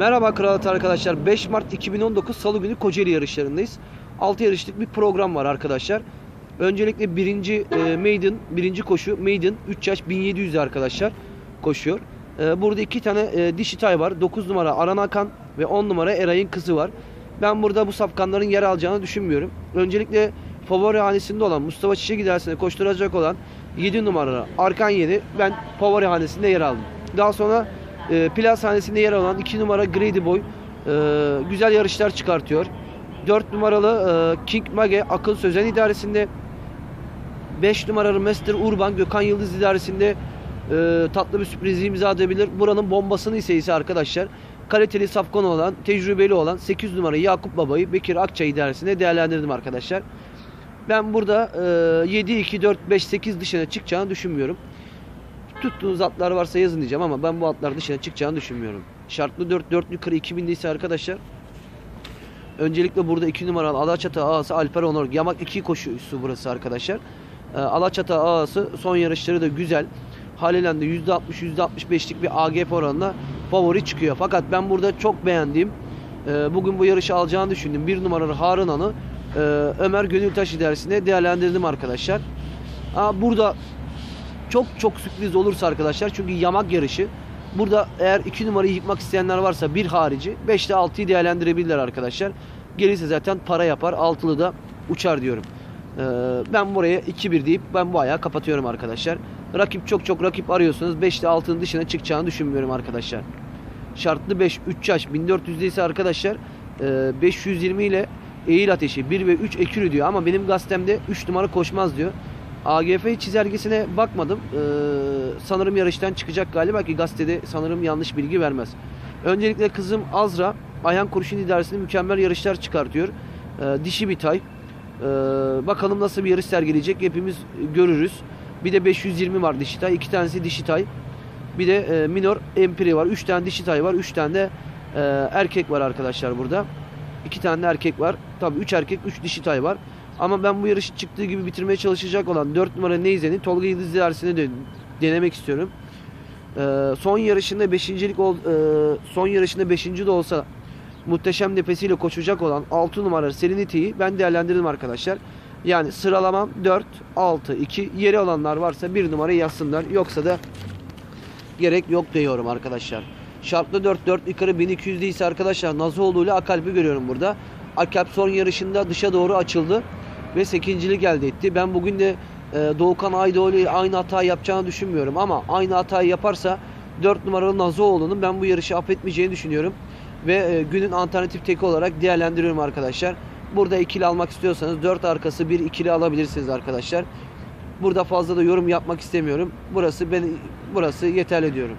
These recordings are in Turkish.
Merhaba Kralat arkadaşlar. 5 Mart 2019 Salı günü Kocaeli yarışlarındayız. 6 yarışlık bir program var arkadaşlar. Öncelikle birinci e, maiden, birinci koşu maiden 3 yaş 1700 arkadaşlar koşuyor. E, burada iki tane e, dişi tay var. 9 numara Aran Akan ve 10 numara Eray'ın kızı var. Ben burada bu safkanların yer alacağını düşünmüyorum. Öncelikle favori hanesinde olan Mustafa Çiçek idaresine koşturacak olan 7 numara Arkan 7 ben favori hanesinde yer aldım. Daha sonra e, Plas hanesinde yer alan 2 numara Grady Boy e, güzel yarışlar çıkartıyor. 4 numaralı e, King Mage Akıl Sözen idaresinde 5 numaralı Master Urban Gökhan Yıldız idaresinde e, tatlı bir sürpriz imza edebilir. Buranın bombasını ise ise arkadaşlar kaliteli safkan olan, tecrübeli olan 8 numara Yakup Baba'yı Bekir Akçay idaresinde değerlendirdim arkadaşlar. Ben burada e, 7, 2, 4, 5, 8 dışına çıkacağını düşünmüyorum. Tuttuğunuz atlar varsa yazın diyeceğim ama ben bu atlar dışına çıkacağını düşünmüyorum. Şartlı 4, 4 yukarı 2000'de ise arkadaşlar Öncelikle burada 2 numaralı Alaçatı ağası Alper Onur. Yamak 2 koşusu burası arkadaşlar. Ee, Alaçatı ağası son yarışları da güzel. Haliyle de %60 %65'lik bir AGF oranına favori çıkıyor. Fakat ben burada çok beğendiğim e, bugün bu yarışı alacağını düşündüm. 1 numaralı Harun An'ı e, Ömer Gönültaş idaresinde değerlendirdim arkadaşlar. Aa, burada çok çok sürpriz olursa arkadaşlar çünkü yamak yarışı. Burada eğer 2 numarayı yıkmak isteyenler varsa bir harici 5 ile 6'yı değerlendirebilirler arkadaşlar. Gelirse zaten para yapar. Altılı da uçar diyorum. Ee, ben buraya 2-1 deyip ben bu ayağı kapatıyorum arkadaşlar. Rakip çok çok rakip arıyorsunuz. 5 ile 6'nın dışına çıkacağını düşünmüyorum arkadaşlar. Şartlı 5 3 yaş 1400'de ise arkadaşlar e, 520 ile eğil ateşi 1 ve 3 ekürü diyor ama benim gazetemde 3 numara koşmaz diyor. AGF çizelgesine bakmadım. Ee, sanırım yarıştan çıkacak galiba ki gazetede sanırım yanlış bilgi vermez. Öncelikle kızım Azra Ayhan Kurşun idaresinde mükemmel yarışlar çıkartıyor. Ee, dişi bir tay. Ee, bakalım nasıl bir yarış sergileyecek hepimiz görürüz. Bir de 520 var dişi tay. iki tanesi dişi tay. Bir de e, minor empiri var. Üç tane dişi tay var. Üç tane de e, erkek var arkadaşlar burada. İki tane de erkek var. Tabii üç erkek, üç dişi tay var. Ama ben bu yarışı çıktığı gibi bitirmeye çalışacak olan 4 numara Neyzen'i Tolga Yıldız dersine de denemek istiyorum. Ee, son yarışında 5.lik ol, e, son yarışında 5. de olsa muhteşem nefesiyle koşacak olan 6 numara Serenity'yi ben değerlendirdim arkadaşlar. Yani sıralamam 4, 6, 2. Yeri olanlar varsa 1 numara yazsınlar. Yoksa da gerek yok diyorum arkadaşlar. Şartlı 4, 4 yukarı 1200'de ise arkadaşlar Nazoğlu ile Akalp'i görüyorum burada. Akalp son yarışında dışa doğru açıldı ve 8. elde etti. Ben bugün de e, Doğukan Aydoğdu ile aynı hata yapacağını düşünmüyorum ama aynı hatayı yaparsa 4 numaralı Nazoğlu'nun ben bu yarışı affetmeyeceğini düşünüyorum. Ve e, günün alternatif teki olarak değerlendiriyorum arkadaşlar. Burada ikili almak istiyorsanız 4 arkası bir ikili alabilirsiniz arkadaşlar. Burada fazla da yorum yapmak istemiyorum. Burası ben burası yeterli diyorum.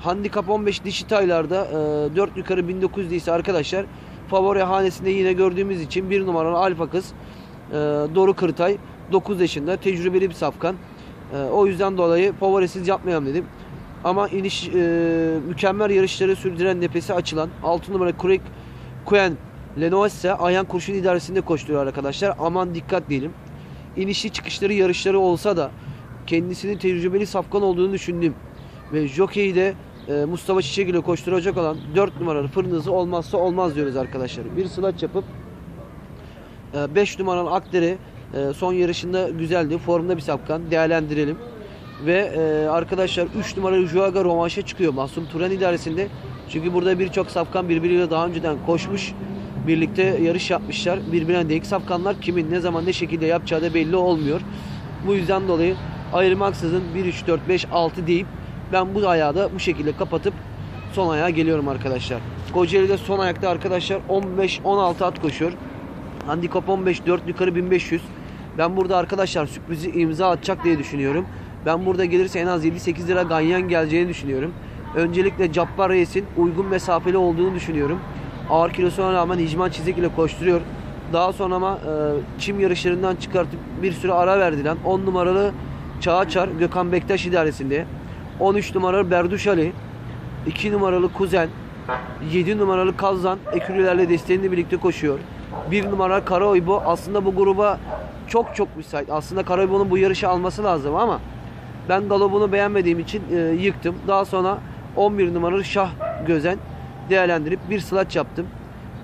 Handikap 15 dişi taylarda e, 4 yukarı 1900 ise arkadaşlar favori hanesinde yine gördüğümüz için bir numaralı alfa kız Doru Kırtay 9 yaşında tecrübeli bir safkan. E, o yüzden dolayı favorisiz yapmayalım dedim. Ama iniş e, mükemmel yarışları sürdüren nefesi açılan 6 numara Kurek Kuen Lenoise Ayhan Kurşun idaresinde koşturuyor arkadaşlar. Aman dikkat diyelim. İnişli çıkışları yarışları olsa da kendisinin tecrübeli safkan olduğunu düşündüm. Ve jockey'i de e, Mustafa Çiçek ile koşturacak olan 4 numaralı fırınızı olmazsa olmaz diyoruz arkadaşlar. Bir sılaç yapıp 5 numaralı Akder'i e, son yarışında güzeldi. Formda bir sapkan. Değerlendirelim. Ve e, arkadaşlar 3 numaralı Juaga Romanş'a çıkıyor. Mahsum Turan idaresinde. Çünkü burada birçok sapkan birbiriyle daha önceden koşmuş. Birlikte yarış yapmışlar. Birbirine denk sapkanlar kimin ne zaman ne şekilde yapacağı da belli olmuyor. Bu yüzden dolayı ayırmaksızın 1, 3, 4, 5, 6 deyip ben bu ayağı da bu şekilde kapatıp son ayağa geliyorum arkadaşlar. Kocaeli'de son ayakta arkadaşlar 15-16 at koşuyor. Handikap 15 4 yukarı 1500. Ben burada arkadaşlar sürprizi imza atacak diye düşünüyorum. Ben burada gelirse en az 7-8 lira ganyan geleceğini düşünüyorum. Öncelikle Cabbar Reis'in uygun mesafeli olduğunu düşünüyorum. Ağır kilosuna rağmen hicman çizik ile koşturuyor. Daha sonra ama e, çim yarışlarından çıkartıp bir süre ara verdilen 10 numaralı Çağaçar Gökhan Bektaş idaresinde. 13 numaralı Berduş Ali. 2 numaralı Kuzen. 7 numaralı Kazan ekürülerle desteğini birlikte koşuyor. 1 numara Karaoybo aslında bu gruba çok çok müsait. Aslında Karaoybo'nun bu yarışı alması lazım ama ben galobunu beğenmediğim için e, yıktım. Daha sonra 11 numaralı Şah Gözen değerlendirip bir slaç yaptım.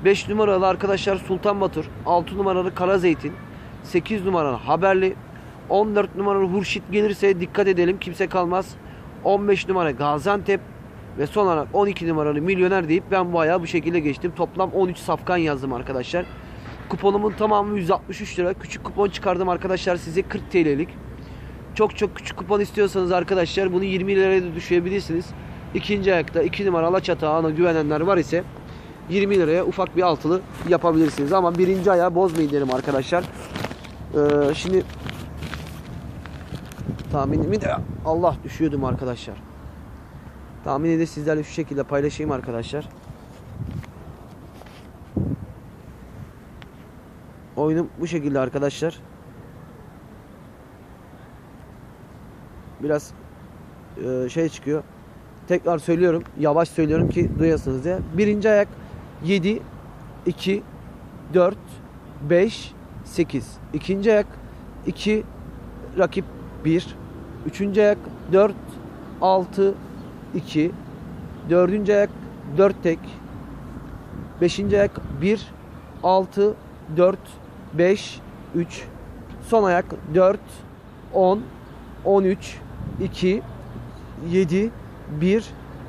5 numaralı arkadaşlar Sultan Batur, 6 numaralı Kara Zeytin, 8 numaralı Haberli, 14 numaralı Hurşit gelirse dikkat edelim kimse kalmaz. 15 numara Gaziantep ve son olarak 12 numaralı Milyoner deyip ben bu ayağı bu şekilde geçtim. Toplam 13 safkan yazdım arkadaşlar. Kuponumun tamamı 163 lira. Küçük kupon çıkardım arkadaşlar size 40 TL'lik. Çok çok küçük kupon istiyorsanız arkadaşlar bunu 20 liraya da düşürebilirsiniz. İkinci ayakta 2 numara Alaçatı ağına güvenenler var ise 20 liraya ufak bir altılı yapabilirsiniz. Ama birinci ayağı bozmayın derim arkadaşlar. Ee, şimdi tahminimi de Allah düşüyordum arkadaşlar. Tahmini de sizlerle şu şekilde paylaşayım arkadaşlar. Oyunum bu şekilde arkadaşlar. Biraz e, şey çıkıyor. Tekrar söylüyorum. Yavaş söylüyorum ki duyasınız diye. Birinci ayak 7 2 4 5 8. İkinci ayak 2 rakip 1. Üçüncü ayak 4 6 2. Dördüncü ayak 4 tek. Beşinci ayak 1 6 4 5 3. Son ayak 4 10 13 2 7 1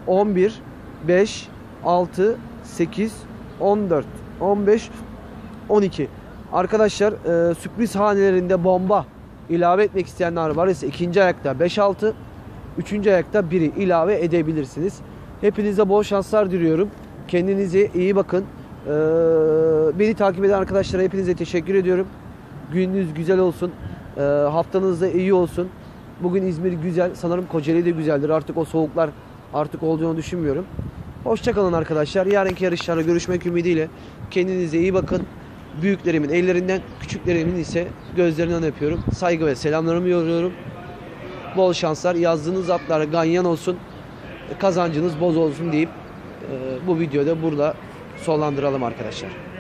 11 5 6 8 14 15 12 Arkadaşlar e, sürpriz hanelerinde bomba ilave etmek isteyenler var ise ikinci ayakta 5 6 üçüncü ayakta 1'i ilave edebilirsiniz. Hepinize bol şanslar diliyorum. Kendinize iyi bakın. E, beni takip eden arkadaşlara hepinize teşekkür ediyorum. Gününüz güzel olsun. E, haftanız da iyi olsun. Bugün İzmir güzel. Sanırım Kocaeli de güzeldir. Artık o soğuklar artık olduğunu düşünmüyorum. Hoşçakalın arkadaşlar. Yarınki yarışlarda görüşmek ümidiyle. Kendinize iyi bakın. Büyüklerimin ellerinden, küçüklerimin ise gözlerinden öpüyorum. Saygı ve selamlarımı yolluyorum. Bol şanslar. Yazdığınız atlar ganyan olsun. Kazancınız boz olsun deyip e, bu videoda burada sonlandıralım arkadaşlar.